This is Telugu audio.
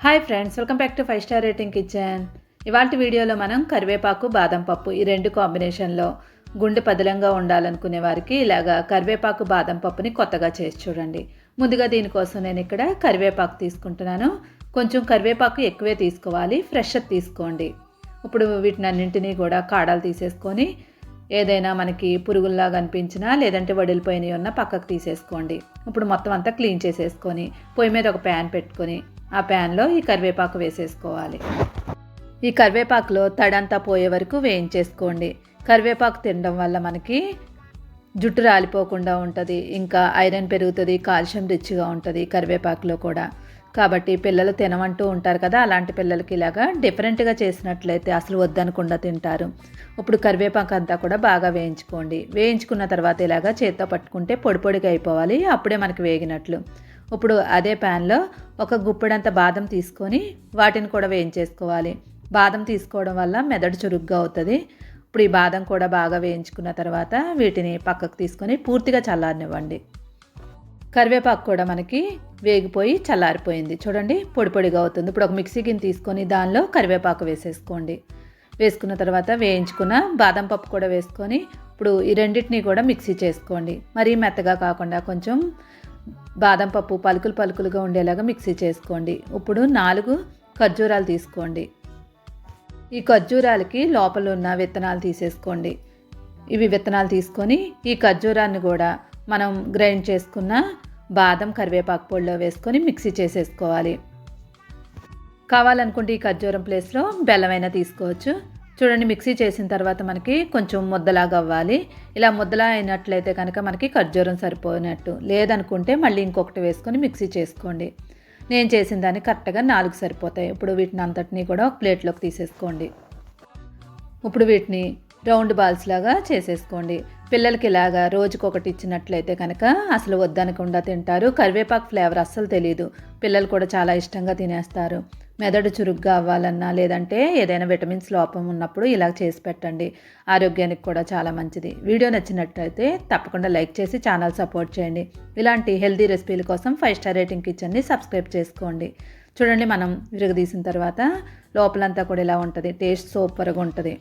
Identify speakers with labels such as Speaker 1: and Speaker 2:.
Speaker 1: Hi friends welcome back to five star rating kitchen ఇవాళ వీడియోలో మనం కరివేపాకు బాదం పప్పు ఈ రెండు కాంబినేషన్లో గుండె పదిలంగా ఉండాలనుకునే వారికి ఇలాగా కరివేపాకు బాదం పప్పుని కొత్తగా చేసి చూడండి. ముందుగా దీనికోసం నేను ఇక్కడ కరివేపాకు తీసుకుంటున్నాను. కొంచెం కరివేపాకు ఎక్కువే తీసుకోవాలి ఫ్రెష్ తీసుకోండి. ఇప్పుడు వీటిని అన్నింటినీ కూడా కాడాలు తీసేసుకొని ఏదైనా మనకి పురుగుల్లాగా అనిపించినా లేదంటే వడిలిపోయినవి ఉన్న పక్కకు తీసేసుకోండి. ఇప్పుడు మొత్తం అంతా క్లీన్ చేసేసుకొని పొయ్యి మీద ఒక ప్యాన్ పెట్టుకొని ఆ ప్యాన్లో ఈ కరివేపాకు వేసేసుకోవాలి. ఈ కరివేపాకులో తడంతా పోయే వరకు వేయించేసుకోండి. కరివేపాకు తినడం వల్ల మనకి జుట్టు రాలిపోకుండా ఉంటుంది ఇంకా ఐరన్ పెరుగుతుంది కాల్షియం రిచ్గా ఉంటుంది కరివేపాకులో కూడా. కాబట్టి పిల్లలు తినమంటూ ఉంటారు కదా అలాంటి పిల్లలకి ఇలాగా డిఫరెంట్గా చేసినట్లయితే అసలు వద్దనకుండా తింటారు. ఇప్పుడు కరివేపాకు అంతా కూడా బాగా వేయించుకోండి. వేయించుకున్న తర్వాత ఇలాగా చేత్తో పట్టుకుంటే పొడి పొడిగా అయిపోవాలి అప్పుడే మనకి వేగినట్లు. ఇప్పుడు అదే ప్యాన్లో ఒక గుప్పెడంత బాదం తీసుకొని వాటిని కూడా వేయించేసుకోవాలి. బాదం తీసుకోవడం వల్ల మెదడు చురుగ్గా అవుతుంది. ఇప్పుడు ఈ బాదం కూడా బాగా వేయించుకున్న తర్వాత వీటిని పక్కకు తీసుకొని పూర్తిగా చల్లారనివ్వండి. కరివేపాకు కూడా మనకి వేగిపోయి చల్లారిపోయింది. చూడండి పొడి పొడిగా అవుతుంది. ఇప్పుడు ఒక మిక్సీ గిన్నె తీసుకొని దానిలో కరివేపాకు వేసేసుకోండి. వేసుకున్న తర్వాత వేయించుకున్న బాదం పప్పు కూడా వేసుకొని ఇప్పుడు ఈ రెండింటిని కూడా మిక్సీ చేసుకోండి. మరీ మెత్తగా కాకుండా కొంచెం బాదం పప్పు పలుకులు పలుకులుగా ఉండేలాగా మిక్సీ చేసుకోండి. ఇప్పుడు నాలుగు ఖర్జూరాలు తీసుకోండి. ఈ ఖర్జూరాలకి లోపల ఉన్న విత్తనాలు తీసేసుకోండి. ఇవి విత్తనాలు తీసుకొని ఈ ఖర్జూరాన్ని కూడా మనం గ్రైండ్ చేసుకున్న బాదం కరివేపాకు పొడిలో వేసుకొని మిక్సీ చేసేసుకోవాలి. కావాలనుకుంటే ఈ ఖర్జూరం ప్లేస్లో బెల్లమైనా తీసుకోవచ్చు. చూడండి మిక్సీ చేసిన తర్వాత మనకి కొంచెం ముద్దలాగా అవ్వాలి. ఇలా ముద్దలా అయినట్లయితే కనుక మనకి ఖర్జూరం సరిపోయినట్టు. లేదనుకుంటే మళ్ళీ ఇంకొకటి వేసుకొని మిక్సీ చేసుకోండి. నేను చేసిన దాన్ని కరెక్ట్గా నాలుగు సరిపోతాయి. ఇప్పుడు వీటిని అంతటినీ కూడా ఒక ప్లేట్లోకి తీసేసుకోండి. ఇప్పుడు వీటిని రౌండ్ బాల్స్ లాగా చేసేసుకోండి. పిల్లలకి ఇలాగా రోజుకొకటి ఇచ్చినట్లయితే కనుక అసలు వద్దనకుండా తింటారు. కరివేపాకు ఫ్లేవర్ అస్సలు తెలియదు పిల్లలు కూడా చాలా ఇష్టంగా తినేస్తారు. మెదడు చురుగ్గా అవ్వాలన్నా లేదంటే ఏదైనా విటమిన్స్ లోపం ఉన్నప్పుడు ఇలా చేసి పెట్టండి. ఆరోగ్యానికి కూడా చాలా మంచిది. వీడియో నచ్చినట్టయితే తప్పకుండా లైక్ చేసి ఛానల్ సపోర్ట్ చేయండి. ఇలాంటి హెల్తీ రెసిపీల కోసం ఫైవ్ స్టార్ రేటింగ్ కిచెన్ని సబ్స్క్రైబ్ చేసుకోండి. చూడండి మనం విరగదీసిన తర్వాత లోపలంతా కూడా ఇలా ఉంటుంది. టేస్ట్ సూపర్గా ఉంటుంది.